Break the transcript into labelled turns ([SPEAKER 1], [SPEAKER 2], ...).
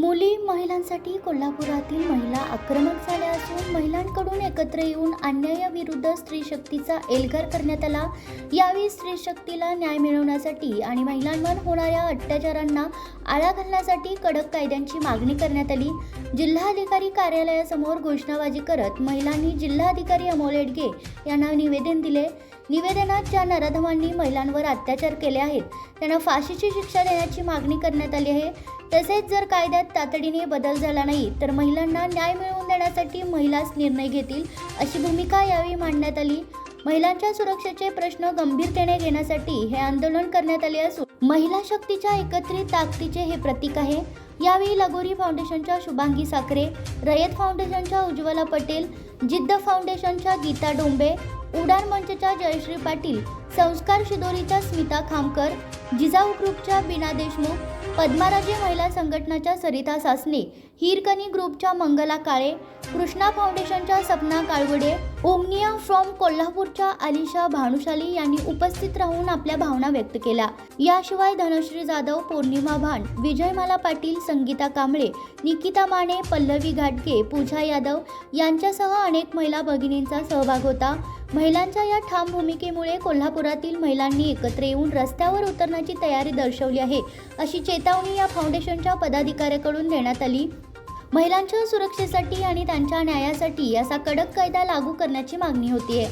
[SPEAKER 1] मुली महिलांसाठी कोल्हापुरातील महिला आक्रमक झाल्या असून महिलांकडून एकत्र येऊन अन्यायाविरुद्ध स्त्री शक्तीचा एल्गार करण्यात आला. यावेळी स्त्री शक्तीला न्याय मिळवण्यासाठी आणि महिलांवर होणाऱ्या अत्याचारांना आळा घालण्यासाठी कडक कायद्यांची मागणी करण्यात आली. जिल्हाधिकारी कार्यालयासमोर घोषणाबाजी करत महिलांनी जिल्हाधिकारी अमोल एडगे यांना निवेदन दिले. निवेदनात ज्या नराधमांनी महिलांवर अत्याचार केले आहेत. त्यांना फाशीची शिक्षा देण्याची मागणी करण्यात आली आहे. तसेच जर कायद्यात तातडीने बदल झाला नाही तर महिलांना न्याय मिळवून देण्यासाठी महिलाच निर्णय घेतील अशी भूमिका यावेळी मांडण्यात आली. महिलांच्या सुरक्षेचे प्रश्न गंभीरतेने घेण्यासाठी हे आंदोलन करण्यात आले असून महिला शक्तीच्या एकत्रित ताकदीचे हे प्रतीक आहे. यावेळी लगोरी फाउंडेशनच्या शुभांगी साखरे रयत फाउंडेशनच्या उज्ज्वला पटेल जिद्द फाउंडेशनच्या गीता डोंबे उडान मंचच्या जयश्री पाटील संस्कार शिदोरीच्या स्मिता खामकर जिजाऊ ग्रुपच्या बीना देशमुख पद्माराजे महिला संघटनाच्या सरिता सासने हिरकणी ग्रुपच्या मंगला काळे कृष्णा फाउंडेशनच्या सपना काळवडे ओमनिया फ्रॉम कोल्हापूरच्या आलिशा भानुशाली यांनी उपस्थित राहून आपल्या भावना व्यक्त केल्या. याशिवाय धनश्री जाधव पौर्णिमा भान विजयमाला पाटील संगीता कांबळे निकिता माने पल्लवी घाटगे पूजा यादव यांच्यासह अनेक महिला भगिनींचा सहभाग होता. महिलांच्या या ठाम भूमिकेमुळे कोल्हापुरातील महिलांनी एकत्र येऊन रस्त्यावर उतरण्याची तयारी दर्शवली आहे अशी चेतावणी या फाउंडेशनच्या पदाधिकाऱ्याकडून देण्यात आली. महिलांच्या सुरक्षेसाठी आणि त्यांच्या न्यायासाठी असा कडक कायदा लागू करण्याची मागणी होतीये.